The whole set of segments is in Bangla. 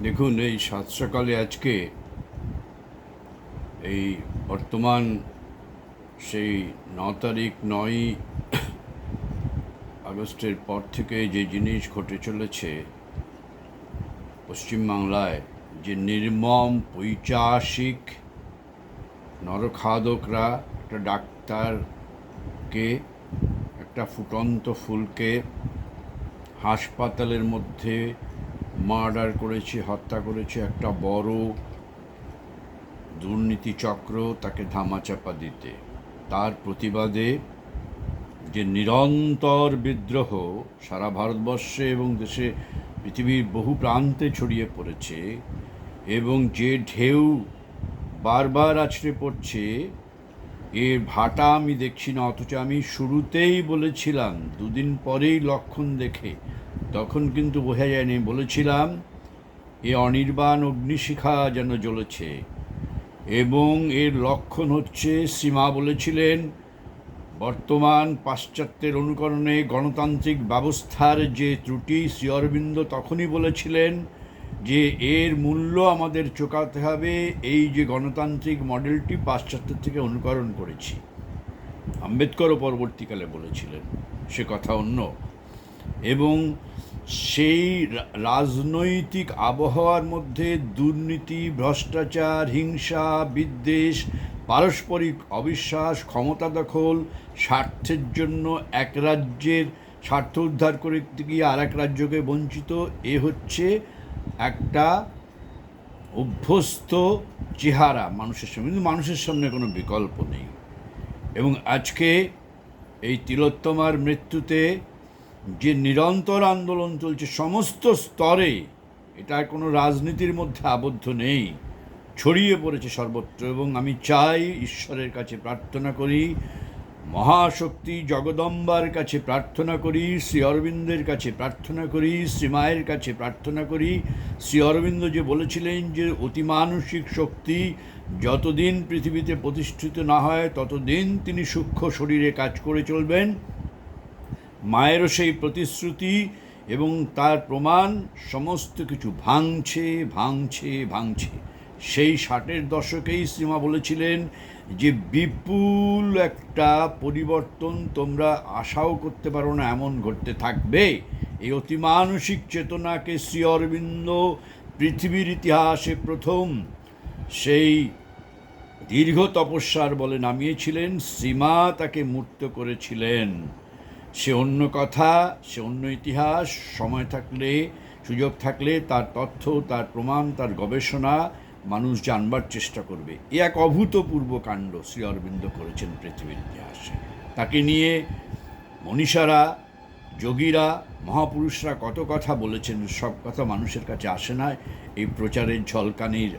দেখুন, এই সাত সকালে আজকে এই বর্তমান সেই ন তারিখ নয় আগস্টের পর থেকে যে জিনিস ঘটে চলেছে, পশ্চিমবাংলায় যে নির্মম পৈচাসিক নরখাদকরা, একটা ডাক্তারকে, একটা ফুটন্ত ফুলকে হাসপাতালের মধ্যে মার্ডার করেছে, হত্যা করেছে একটা বড় দুর্নীতি চক্র তাকে ধামাচাপা দিতে। তার প্রতিবাদে যে নিরন্তর বিদ্রোহ সারা ভারতবর্ষে এবং দেশে, পৃথিবীর বহু প্রান্তে ছড়িয়ে পড়েছে এবং যে ঢেউ বারবার আছড়ে পড়ছে এর ভাটা আমি দেখছি না, অথচ আমি শুরুতেই বলেছিলাম, দুদিন পরেই লক্ষণ দেখে। তখন কিন্তু বোঝা যায়নি বলেছিলাম, এ অনির্বাণ অগ্নিশিখা যেন জ্বলেছে। এবং এর লক্ষণ হচ্ছে, সীমা বলেছিলেন, বর্তমান পাশ্চাত্যের অনুকরণে গণতান্ত্রিক ব্যবস্থার যে ত্রুটি, শ্রী অরবিন্দ তখনই বলেছিলেন যে এর মূল্য আমাদের চোকাতে হবে, এই যে গণতান্ত্রিক মডেলটি পাশ্চাত্যের থেকে অনুকরণ করেছি। আম্বেদকরও পরবর্তীকালে বলেছিলেন সে কথা অন্য। এবং সেই রাজনৈতিক আবহাওয়ার মধ্যে দুর্নীতি, ভ্রষ্টাচার, হিংসা, বিদ্বেষ, পারস্পরিক অবিশ্বাস, ক্ষমতা দখল, স্বার্থের জন্য এক রাজ্যের স্বার্থ উদ্ধার করে গিয়ে আর এক রাজ্যকে বঞ্চিত, এ হচ্ছে একটা অভ্যস্ত চেহারা মানুষের সামনে। কিন্তু মানুষের সামনে কোনো বিকল্প নেই। এবং আজকে এই তিলোত্তমার মৃত্যুতে যে নিরন্তর আন্দোলন চলছে, সমস্ত স্তরে এটা কোনো রাজনীতির মধ্যে আবদ্ধ নেই। ছড়িয়ে পড়েছে সর্বত্র। এবং আমি চাই ঈশ্বরের কাছে প্রার্থনা করি মহাশক্তি জগদম্বার কাছে প্রার্থনা করি, শ্রী অরবিন্দের কাছে প্রার্থনা করি শ্রীমায়ের কাছে প্রার্থনা করি। শ্রী অরবিন্দ যে বলেছিলেন যে অতিমানসিক শক্তি যতদিন পৃথিবীতে প্রতিষ্ঠিত না হয়, ততদিন তিনি সূক্ষ্ম শরীরে কাজ করে চলবেন। মায়েরও সেই প্রতিশ্রুতি এবং তার প্রমাণ সমস্ত কিছু ভাঙছে ভাঙছে ভাঙছে। সেই ষাটের দশকেই সীমা বলেছিলেন যে বিপুল একটা পরিবর্তন তোমরা আশাও করতে পারো না, এমন ঘটতে থাকবে। এই অতিমানসিক চেতনাকে শ্রী অরবিন্দ পৃথিবীর ইতিহাসে প্রথম সেই দীর্ঘ তপস্যার বলে নামিয়েছিলেন, সীমা তাকে মূর্ত করেছিলেন। সে অন্য কথা, সে অন্য ইতিহাস, সময় থাকলে, সুযোগ থাকলে তার তথ্য, তার প্রমাণ, তার গবেষণা মানুষ জানবার চেষ্টা করবে। এ এক অভূতপূর্ব কাণ্ড শ্রী অরবিন্দ করেছেন পৃথিবীর ইতিহাসে। তাকে নিয়ে মনীষারা, যোগীরা, মহাপুরুষরা কত কথা বলেছেন, সব কথা মানুষের কাছে আসে না। এই প্রচারের ঝলকানির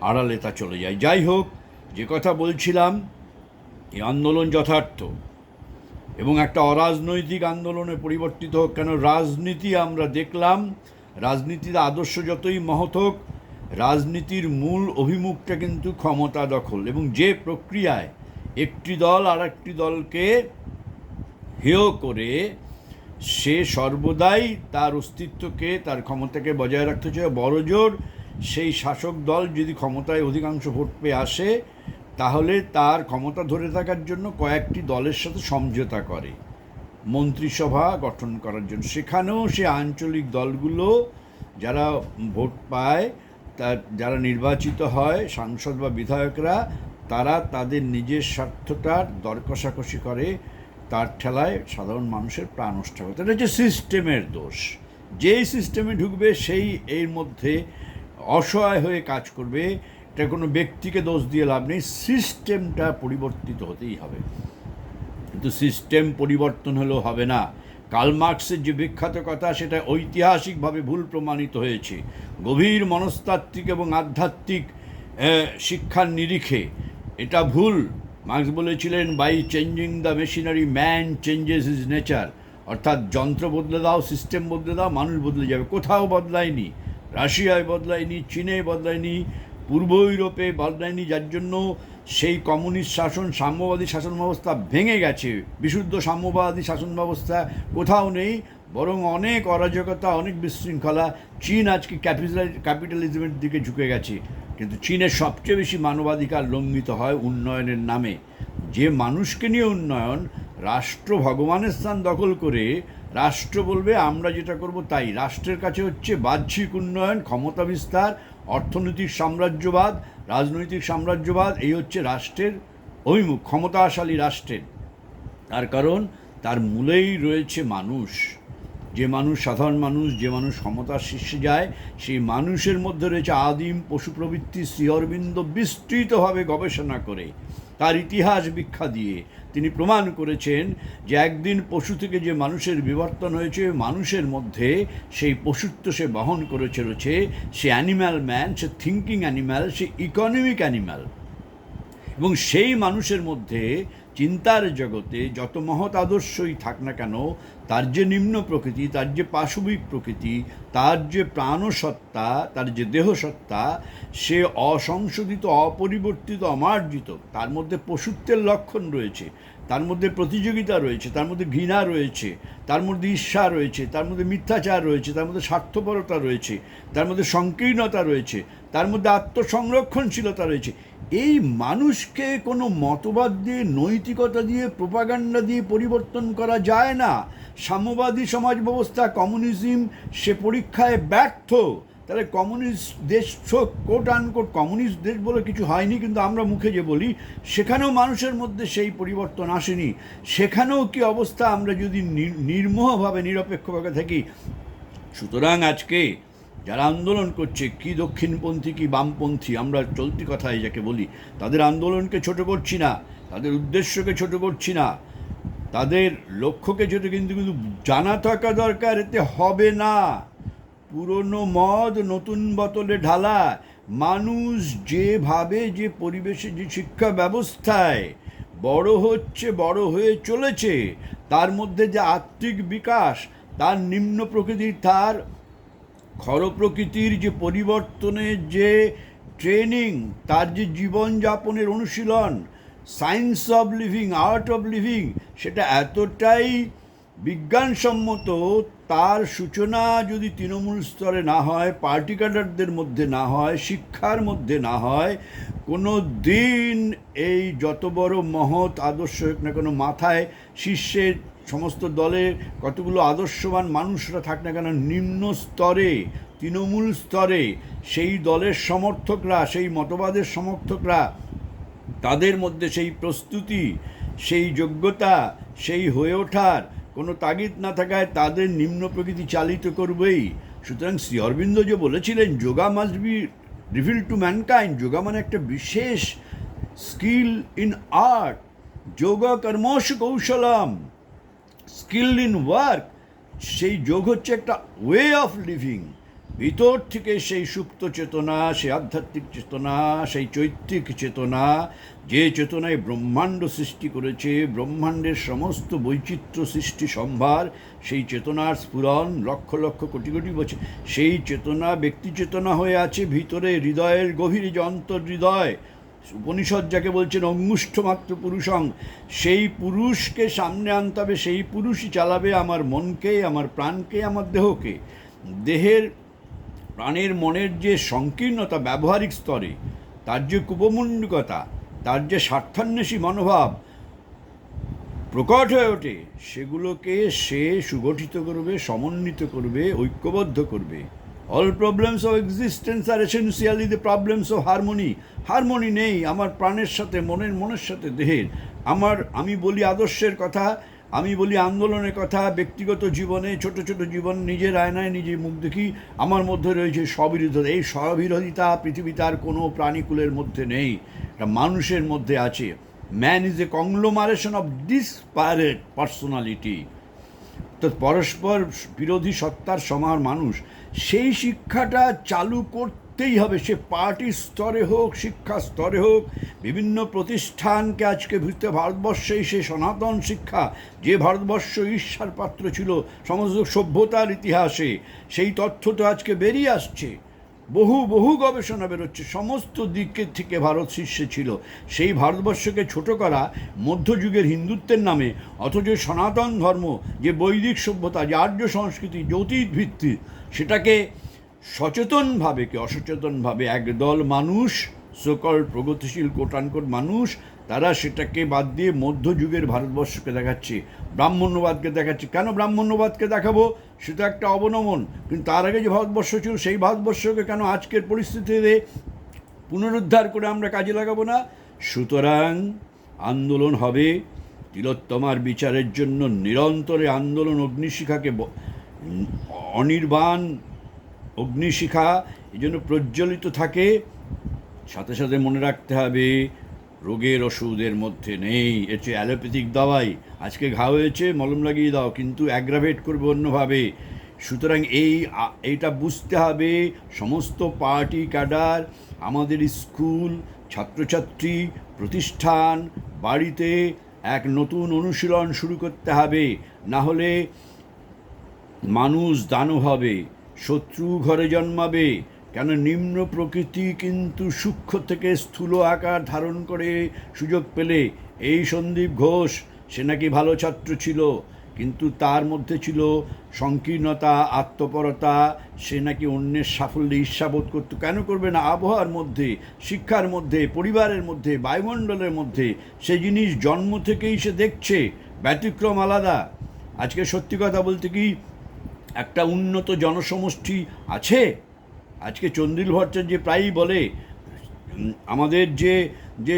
আড়ালে তা চলে যায়। যাই হোক, যে কথা বলছিলাম, এই আন্দোলন যথার্থ এবং একটা অরাজনৈতিক আন্দোলনে পরিবর্তিত হোক, কেন রাজনীতি আমরা দেখলাম। রাজনীতির আদর্শ যতই মহৎ হোক রাজনীতির মূল অভিমুখটা কিন্তু ক্ষমতা দখল এবং যে প্রক্রিয়ায় একটি দল আর একটি দলকে হেয় করে, সে সর্বদাই তার অস্তিত্বকে, তার ক্ষমতাকে বজায় রাখতে চায়। বড়জোর সেই শাসক দল যদি ক্ষমতায় অধিকাংশ ভোট পেয়ে আসে, তাহলে তার ক্ষমতা ধরে থাকার জন্য কয়েকটি দলের সাথে সমঝোতা করে, মন্ত্রিসভা গঠন করার জন্য। সেখানেও সে আঞ্চলিক দলগুলো যারা ভোট পায় তার যারা নির্বাচিত হয়, সাংসদ বা বিধায়করা, তারা তাদের নিজের স্বার্থটার দর কষাকষি করে তার ঠেলায় সাধারণ মানুষের প্রাণ নষ্ট করে। এটা হচ্ছে সিস্টেমের দোষ। যেই সিস্টেমে ঢুকবে, সেই এর মধ্যে অসহায় হয়ে কাজ করবে। এটা কোনো ব্যক্তিকে দোষ দিয়ে লাভ নেই। সিস্টেমটা পরিবর্তিত হতেই হবে। কিন্তু সিস্টেম পরিবর্তন হলেও হবে না। কার্ল মার্কসের যে বিখ্যাত কথা, সেটা ঐতিহাসিকভাবে ভুল প্রমাণিত হয়েছে। গভীর মনস্তাত্ত্বিক এবং আধ্যাত্মিক শিক্ষার নিরিখে। এটা ভুল। মার্কস বলেছিলেন by changing the machinery man changes is nature অর্থাৎ যন্ত্র বদলে দাও, সিস্টেম বদলে দাও, মানুষ বদলে যাবে। কোথাও বদলায়নি। রাশিয়ায় বদলায়নি, চীনে বদলায়নি, পূর্ব ইউরোপে বদলায়নি, যার জন্য সেই কমিউনিস্ট শাসন, সাম্যবাদী শাসন ব্যবস্থা ভেঙে গেছে। বিশুদ্ধ সাম্যবাদী শাসন ব্যবস্থা কোথাও নেই, বরং অনেক অরাজকতা, অনেক বিশৃঙ্খলা চীন আজকে ক্যাপিটাল, ক্যাপিটালিজমের দিকে ঝুঁকে গেছে। কিন্তু চীনের সবচেয়ে বেশি মানবাধিকার লঙ্ঘিত হয় উন্নয়নের নামে। যে মানুষকে নিয়ে উন্নয়ন, রাষ্ট্র ভগবানের স্থান দখল করে, রাষ্ট্র বলবে, আমরা যেটা করব তাই। রাষ্ট্রের কাছে হচ্ছে বাহ্যিক উন্নয়ন, ক্ষমতা বিস্তার, অর্থনৈতিক সাম্রাজ্যবাদ রাজনৈতিক সাম্রাজ্যবাদ, এই হচ্ছে রাষ্ট্রের অভিমুখ, ক্ষমতাশালী রাষ্ট্রের। তার কারণ, তার মূলেই রয়েছে মানুষ। যে মানুষ সাধারণ মানুষ, যে মানুষ ক্ষমতার শীর্ষে যায়, সেই মানুষের মধ্যে রয়েছে আদিম পশু প্রবৃত্তি শ্রীঅরবিন্দ বিস্তৃতভাবে গবেষণা করে। তার ইতিহাস ভিক্ষা দিয়ে। তিনি প্রমাণ করেছেন যে একদিন পশু থেকে যে মানুষের বিবর্তন হয়েছে, মানুষের মধ্যে সেই পশুত্ব সে বহন করে চলেছে সে অ্যানিম্যাল ম্যান সে থিঙ্কিং অ্যানিম্যাল সে ইকোনমিক অ্যানিম্যাল এবং সেই মানুষের মধ্যে চিন্তার জগতে যত মহৎ আদর্শই থাক না কেন, তার যে নিম্ন প্রকৃতি, তার যে পাশবিক প্রকৃতি, তার যে প্রাণসত্তা, তার যে দেহসত্তা, সে অসংশোধিত, অপরিবর্তিত, অমার্জিত, তার মধ্যে পশুত্বের লক্ষণ রয়েছে। তার মধ্যে প্রতিযোগিতা রয়েছে, তার মধ্যে ঘৃণা রয়েছে, তার মধ্যে ঈর্ষা রয়েছে, তার মধ্যে মিথ্যাচার রয়েছে, তার মধ্যে স্বার্থপরতা রয়েছে, তার মধ্যে সংকীর্ণতা রয়েছে, তার মধ্যে আত্মসংরক্ষণশীলতা রয়েছে। এই মানুষকে কোনো মতবাদ দিয়ে, নৈতিকতা দিয়ে, প্রপাগান্ডা দিয়ে পরিবর্তন করা যায় না। সাম্যবাদী সমাজ ব্যবস্থা কমিউনিজম সে পরীক্ষায় ব্যর্থ। তাহলে কমিউনিস্ট দেশ কোট আনকোট কমিউনিস্ট দেশ বলে কিছু হয়নি, কিন্তু আমরা মুখে যে বলি, সেখানেও মানুষের মধ্যে সেই পরিবর্তন আসেনি। সেখানেও কি অবস্থা? আমরা যদি নির- নির্মোহভাবে, নিরপেক্ষভাবে থাকি, সুতরাং আজকে যারা আন্দোলন করছে, কি দক্ষিণপন্থী, কি বামপন্থী, আমরা চলতি কথায় যাকে বলি, তাদের আন্দোলনকে ছোট করছি না, তাদের উদ্দেশ্যকে ছোট করছি না, তাদের লক্ষ্যকে ছোট, কিন্তু কিন্তু জানা থাকা দরকার, এতে হবে না। পুরনো মদ নতুন বোতলে ঢালা মানুষ যেভাবে যে পরিবেশে যে শিক্ষা ব্যবস্থায় বড় হচ্ছে, বড় হয়ে চলেছে, তার মধ্যে যে আত্মিক বিকাশ, তার নিম্ন প্রকৃতির, তার খর প্রকৃতির যে পরিবর্তনের যে ট্রেনিং, তার যে জীবনযাপনের অনুশীলন, science of living, art of living, সেটা এতটাই বিজ্ঞানসম্মত তার সূচনা যদি তৃণমূল স্তরে না হয়, পার্টি ক্যাডারদের মধ্যে না হয়, শিক্ষার মধ্যে না হয়, কোনো দিন এই যত বড় মহৎ আদর্শ হোক না কোনো মাথায় শীর্ষের সমস্ত দলের কতগুলো আদর্শবান মানুষরা থাক না কেন, নিম্ন স্তরে, তৃণমূল স্তরে সেই দলের সমর্থকরা, সেই মতবাদের সমর্থকরা, তাদের মধ্যে সেই প্রস্তুতি, সেই যোগ্যতা, সেই হয়ে ওঠার কোনো তাগিদ না থাকায় তাদের নিম্ন প্রকৃতি চালিত করবেই। সুতরাং শ্রী অরবিন্দ যে বলেছিলেন, yoga must be reveal to mankind yoga মানে একটা বিশেষ স্কিল ইন আর্ট যোগা কর্মশ কৌশলম। স্কিল ইন ওয়ার্ক সেই যোগ হচ্ছে একটা ওয়ে অফ লিভিং ভিতর থেকে সেই সুপ্ত চেতনা, সেই আধ্যাত্মিক চেতনা, সেই চৈত্রিক চেতনা, যে চেতনায় ব্রহ্মাণ্ড সৃষ্টি করেছে, ব্রহ্মাণ্ডের সমস্ত বৈচিত্র্য সৃষ্টি সম্ভার, সেই চেতনার স্ফুরণ লক্ষ লক্ষ কোটি কোটি বছর, সেই চেতনা ব্যক্তি চেতনা হয়ে আছে ভিতরে হৃদয়ের গভীরে যে হৃদয়। উপনিষদ যাকে বলছেন অঙ্গুষ্ঠ মাত্র পুরুষং, সেই পুরুষকে সামনে আনতে হবে, সেই পুরুষই চালাবে আমার মনকে, আমার প্রাণকে, আমার দেহকে। দেহের প্রাণের মনের যে সংকীর্ণতা ব্যবহারিক স্তরে, তার যে কুপমুণ্ডিকতা, তার যে স্বার্থান্বেষী মনোভাব প্রকট হয়ে ওঠে, সেগুলোকে সে সুগঠিত করবে, সমন্বিত করবে, ঐক্যবদ্ধ করবে। All problems of existence R essentially the problems of harmony harmony নেই, আমার প্রাণের সাথে, মনের মনের সাথে দেহের। আমার, আমি বলি আদর্শের কথা আমি বলি আন্দোলনের কথা, ব্যক্তিগত জীবনে, ছোট ছোট জীবন, নিজের আয়নায় নিজে মুখ দেখি, আমার মধ্যে রয়েছে স্ববিরোধিতা। এই স্ববিরোধিতা পৃথিবীতে আর কোনো প্রাণীকুলের মধ্যে নেই। এটা মানুষের মধ্যে আছে। Man is a conglomeration of disparate personality তো পরস্পর বিরোধী সত্তার সমার মানুষ। সেই শিক্ষাটা চালু করতেই হবে, সে পার্টির স্তরে হোক, শিক্ষা স্তরে হোক, বিভিন্ন প্রতিষ্ঠানকে আজকে ভিতরে ভারতবর্ষেই সে সনাতন শিক্ষা, যে ভারতবর্ষ ঈর্ষার পাত্র ছিল, সমস্ত সভ্যতার ইতিহাসে, সেই তথ্য তো আজকে বেরিয়ে আসছে। বহু বহু গবেষণা বেরোচ্ছে, সমস্ত দিকের থেকে ভারত শীর্ষে ছিল। সেই ভারতবর্ষকে ছোট করা মধ্যযুগের হিন্দুত্বের নামে, অথচ সনাতন ধর্ম, যে বৈদিক সভ্যতা, যে আর্য সংস্কৃতি জ্যোতিষ ভিত্তি সেটাকে সচেতনভাবে কি অসচেতনভাবে একদল মানুষ সকল প্রগতিশীল কোটানকোট মানুষ, তারা সেটাকে বাদ দিয়ে মধ্যযুগের ভারতবর্ষকে দেখাচ্ছে, ব্রাহ্মণ্যবাদকে দেখাচ্ছে। কেন ব্রাহ্মণ্যবাদকে দেখাবো? সেটা একটা অবনমন। কিন্তু তার আগে যে ভারতবর্ষ ছিল, সেই ভারতবর্ষকে কেন আজকের পরিস্থিতিতে পুনরুদ্ধার করে আমরা কাজে লাগাবো না? সুতরাং আন্দোলন হবে। তিলোত্তমার বিচারের জন্য নিরন্তরে আন্দোলন অগ্নিশিখাকে অনির্বাণ অগ্নিশিখা এই জন্য প্রজ্বলিত থাকে। সাথে সাথে মনে রাখতে হবে, রোগের ওষুধের মধ্যে নেই। চেয়ে অ্যালোপ্যাথিক দাওয়াই। আজকে ঘা হয়েছে, মলম লাগিয়ে দাও, কিন্তু অ্যাগ্রাভেট করবে অন্যভাবে। সুতরাং এই এইটা বুঝতে হবে, সমস্ত পার্টি ক্যাডার, আমাদের স্কুল, ছাত্রছাত্রী, প্রতিষ্ঠান, বাড়িতে এক নতুন অনুশীলন শুরু করতে হবে। না হলে মানুষ দানব হবে। শত্রু ঘরে জন্মাবে, কেন নিম্ন প্রকৃতি কিন্তু সূক্ষ্ম থেকে স্থূল আকার ধারণ করে সুযোগ পেলে? এই সন্দীপ ঘোষ, সে নাকি ভালো ছাত্র ছিল, কিন্তু তার মধ্যে ছিল সংকীর্ণতা, আত্মপরতা, সে নাকি অন্যের সাফল্যে ঈর্ষাবোধ করতো। কেন করবে না? আবহাওয়ার মধ্যে, শিক্ষার মধ্যে, পরিবারের মধ্যে, বায়ুমণ্ডলের মধ্যে, সে জিনিস জন্ম থেকেই সে দেখছে। ব্যতিক্রম আলাদা। আজকে সত্যি কথা বলতে কি একটা উন্নত জনসমষ্টি আছে? আজকে চন্দ্রিল ভট্টাচার্য প্রায়ই বলে আমাদের যে যে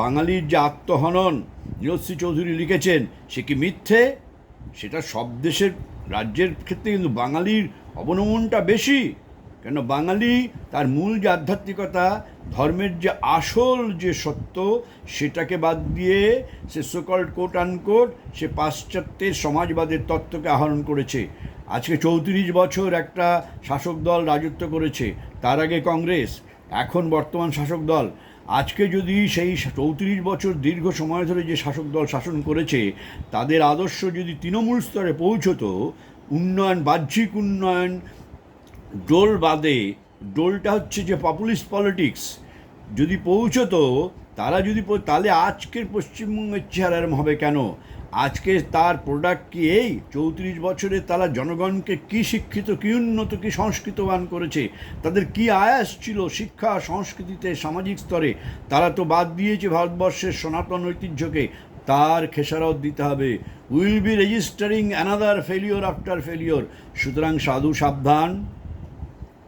বাঙালির যে আত্মহনন নিরশ্রী চৌধুরী লিখেছেন, সে কি মিথ্যে? সেটা সব দেশের, রাজ্যের ক্ষেত্রে কিন্তু বাঙালির অবনমনটা বেশি। কেন বাঙালি তার মূল যে আধ্যাত্মিকতা, ধর্মের যে আসল যে সত্য, সেটাকে বাদ দিয়ে সে সোকল্ড কোট আনকোট সে পাশ্চাত্যের সমাজবাদের তত্ত্বকে আহরণ করেছে। আজকে চৌত্রিশ বছর একটা শাসক দল রাজত্ব করেছে, তার আগে কংগ্রেস, এখন বর্তমান শাসক দল। আজকে যদি সেই চৌত্রিশ বছর দীর্ঘ সময় ধরে যে শাসক দল শাসন করেছে, তাদের আদর্শ যদি তৃণমূল স্তরে পৌঁছতো, উন্নয়ন, বাহ্যিক উন্নয়ন ডোল বাদে, ডোলটা হচ্ছে যে পপুলিস্ট পলিটিক্স যদি পৌঁছতো, তারা যদি তাহলে আজকের পশ্চিমবঙ্গের চেহারা হবে কেন? আজকে তার প্রোডাক্ট কি এই? চৌত্রিশ বছরে তারা জনগণকে কি শিক্ষিত, কি উন্নত, কি সংস্কৃতবান করেছে? তাদের কি আয়াস ছিল শিক্ষা, সংস্কৃতিতে, সামাজিক স্তরে? তারা তো বাদ দিয়েছে ভারতবর্ষের সনাতন ঐতিহ্যকে। তার খেসারত দিতে হবে। Will be registering another failure after failure সুতরাং সাধু সাবধান।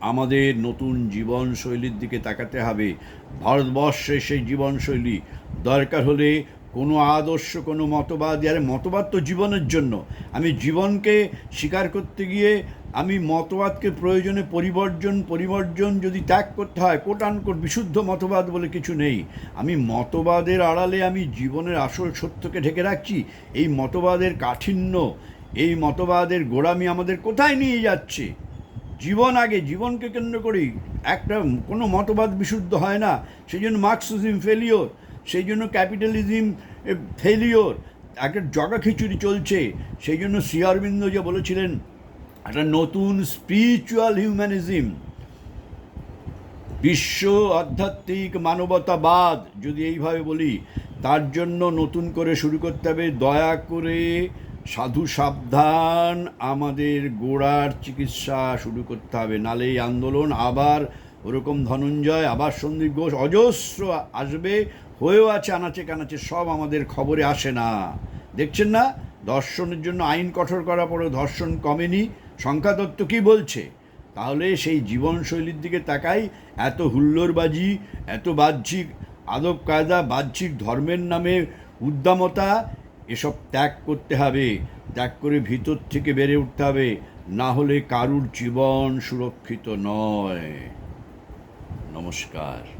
আমাদের নতুন জীবনশৈলীর দিকে তাকাতে হবে। ভারতবর্ষের সেই জীবনশৈলী। দরকার হলে কোনো আদর্শ, কোনো মতবাদ, আরে মতবাদ তো জীবনের জন্য। আমি জীবনকে স্বীকার করতে গিয়ে আমি মতবাদকে প্রয়োজনে পরিবর্জন পরিবর্জন যদি ত্যাগ করতে হয় কোটান কোট বিশুদ্ধ মতবাদ বলে কিছু নেই। আমি মতবাদের আড়ালে আমি জীবনের আসল সত্যকে ঢেকে রাখছি। এই মতবাদের কাঠিন্য, এই মতবাদের গোড়ামি আমাদের কোথায় নিয়ে যাচ্ছে? জীবন আগে, জীবনকে কেন্দ্র করেই একটা কোনো মতবাদ বিশুদ্ধ হয় না। সেই জন্য মার্কসিজম ফেলিওর সেই জন্য ক্যাপিটালিজম ফেলিওর একটা জগা খিচুড়ি চলছে। সেই জন্য শ্রী অরবিন্দ যে বলেছিলেন, একটা নতুন স্পিরিচুয়াল হিউম্যানিজম বিশ্ব আধ্যাত্মিক মানবতাবাদ, যদি এইভাবে বলি, তার জন্য নতুন করে শুরু করতে হবে। দয়া করে সাধু সাবধান, আমাদের গোড়ার চিকিৎসা শুরু করতে হবে। নালে এই আন্দোলন আবার ওরকম ধনঞ্জয়, আবার সন্দীপ ঘোষ অজস্র আসবে, হয়েও আছে আনাচে কানাচে, সব আমাদের খবরে আসে না। দেখছেন না? দর্শনের জন্য আইন কঠোর করার পরেও ধর্ষণ কমেনি। সংখ্যা সংখ্যাতত্ত্ব কী বলছে? তাহলে সেই জীবনশৈলীর দিকে তাকাই। এত হুল্লোড়বাজি, এত বাহ্যিক আদব কায়দা বাহ্যিক ধর্মের নামে উদ্দামতা এসব ত্যাগ করতে হবে। ত্যাগ করে ভিতর থেকে বেড়ে উঠতে হবে। না হলে কারুর জীবন সুরক্ষিত নয়। নমস্কার।